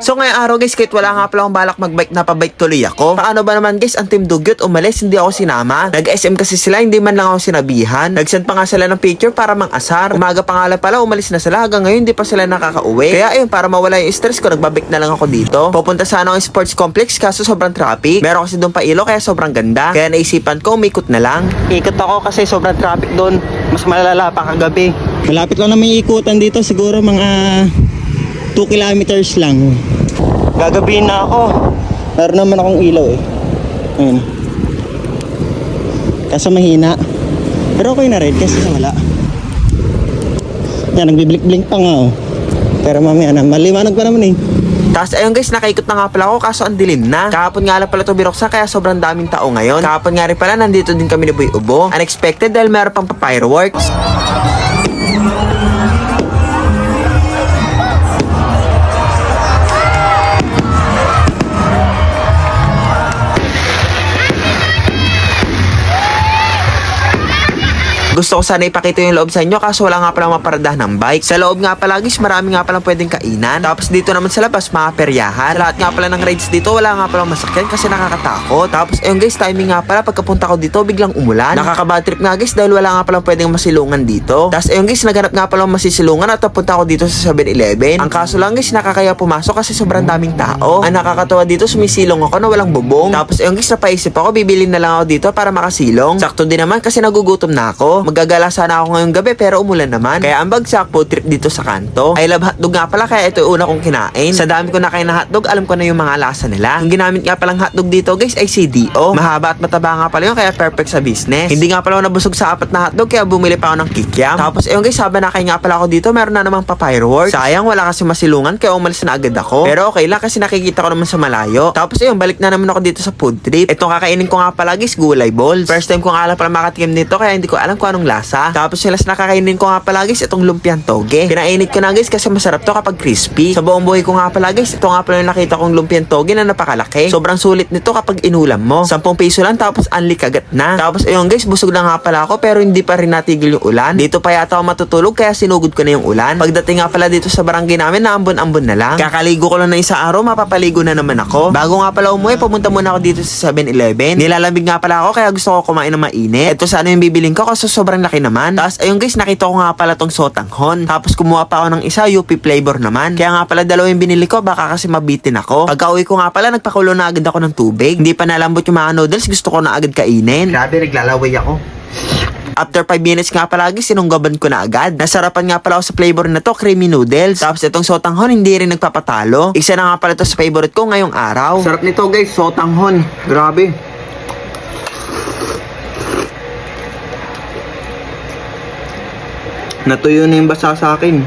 So ngayong araw guys, kahit wala nga pala akong balak magbike na pabike tuloy ako. Paano ba naman guys, ang team dugyot umalis, hindi ako sinama. Nag-SM kasi sila, hindi man lang ako sinabihan. Nag-send pa nga sila ng picture para mang asar. Umaga pa nga lang pala, umalis na sila. Hanggang ngayon, hindi pa sila nakakauwi. Kaya ayun, para mawala yung stress ko, nagbabike na lang ako dito. Pupunta sana ako yung sports complex, kaso sobrang traffic. Meron kasi doon pa ilo, kaya sobrang ganda. Kaya naisipan ko, umikot na lang. Ikot ako kasi sobrang traffic doon. Mas malala pa kagabi. Malapit lang naman yung ikutan dito. Siguro mga 2 kilometers lang. Gagabihin na ako. Meron naman akong ilaw eh. Ayun. Kaso mahina. Pero okay na rin kasi wala. Yan, nagbiblink-blink pa nga oh. Pero mamaya na, maliwanag pa naman eh. Tapos ayun guys, nakaikot na nga pala ako kaso ang dilim na. Kahapon nga lang pala ito binuksan kaya sobrang daming tao ngayon. Kahapon nga rin pala nandito din kami ni Boy Ubo. Unexpected dahil meron pang fireworks. Gusto ko sana ipakita yung loob sa inyo kaso wala nga pala maparadahan ng bike. Sa loob nga pala guys, marami nga pala pwedeng kainan. Tapos dito naman sa labas, mga peryahan. Lahat nga pala ng rides dito, wala nga pala masakyan kasi nakakatakot. Tapos ayun guys, timing nga pala, pagkapunta ko dito, biglang umulan. Nakakabad trip nga guys dahil wala nga pala pwedeng masilungan dito. Tapos ayun guys, naganap nga pala masisilungan at napunta ko dito sa 7-Eleven. Ang kaso lang guys, nakakaya pumasok kasi sobrang daming tao. Ang nakakatawa dito, sumisilong ako na walang bubong. Tapos ayun guys, napaisip ako, bibili na lang ako dito para makasilong. Sakto din naman kasi nagugutom na ako. Magagala sana ako ngayong gabi pero umulan naman. Kaya ang bagsak food trip dito sa kanto. I love hotdog nga pala kaya ito yung una kong kinain. Sa dami ko na kain na hotdog, alam ko na yung mga lasa nila. Ang ginamit nga palang hotdog dito guys ay CDO. Mahaba at mataba nga pala yun kaya perfect sa business. Hindi nga pala ako nabusog sa apat na hotdog kaya bumili pa ako ng kikiam. Tapos ayun guys, sabi na kain nga pala ako dito, meron na namang pa-fireworks. Sayang wala kasi masilungan kaya umalis na agad ako. Pero okay lang kasi nakikita ko naman sa malayo. Tapos ayun, balik na naman ako dito sa food trip. Itong kakainin ko nga pala guys, gulay balls. First time ko nga pala makatikim nito kaya hindi ko alam kung anong lasa. Tapos sila nakakainin ko nga pala guys, itong lumpiang toge. Pinainit ko na guys kasi masarap to kapag crispy. Sa buong buhay ko nga pala guys, ito nga pala yung nakita kong lumpiang toge na napakalaki. Sobrang sulit nito kapag inulam mo. 10 piso lang tapos anli kagat na. Tapos ayun guys, busog na nga pala ako pero hindi pa rin natigil yung ulan. Dito pa yata ako matutulog kaya sinugod ko na yung ulan. Pagdating nga pala dito sa barangay namin, naambon-ambon na lang. Kakaligo ko lang na isang araw, mapapaligo na naman ako. Bago nga pala umuwi, pumunta muna ako dito sa 7-Eleven. Nilalamig nga pala ako kaya gusto ko kumain ng mainit. Ito sana yung bibiling ko kasi sobrang laki naman. Tapos ayun guys, nakita ko nga pala tong sotanghon. Tapos kumuha pa ako ng isa, UP flavor naman. Kaya nga pala dalawa yung binili ko, baka kasi mabitin ako. Pagka uwi ko nga pala, nagpakulo na agad ako ng tubig. Hindi pa nalambot yung mga noodles, gusto ko na agad kainin. Grabe, naglalaway ako. After 5 minutes nga pala, guys, sinunggaban ko na agad. Nasarapan nga pala ako sa flavor na to, creamy noodles. Tapos itong sotanghon, hindi rin nagpapatalo. Isa na nga pala to sa favorite ko ngayong araw. Sarap nito guys, sotanghon. Grabe. Natuyo na yung basa sa akin.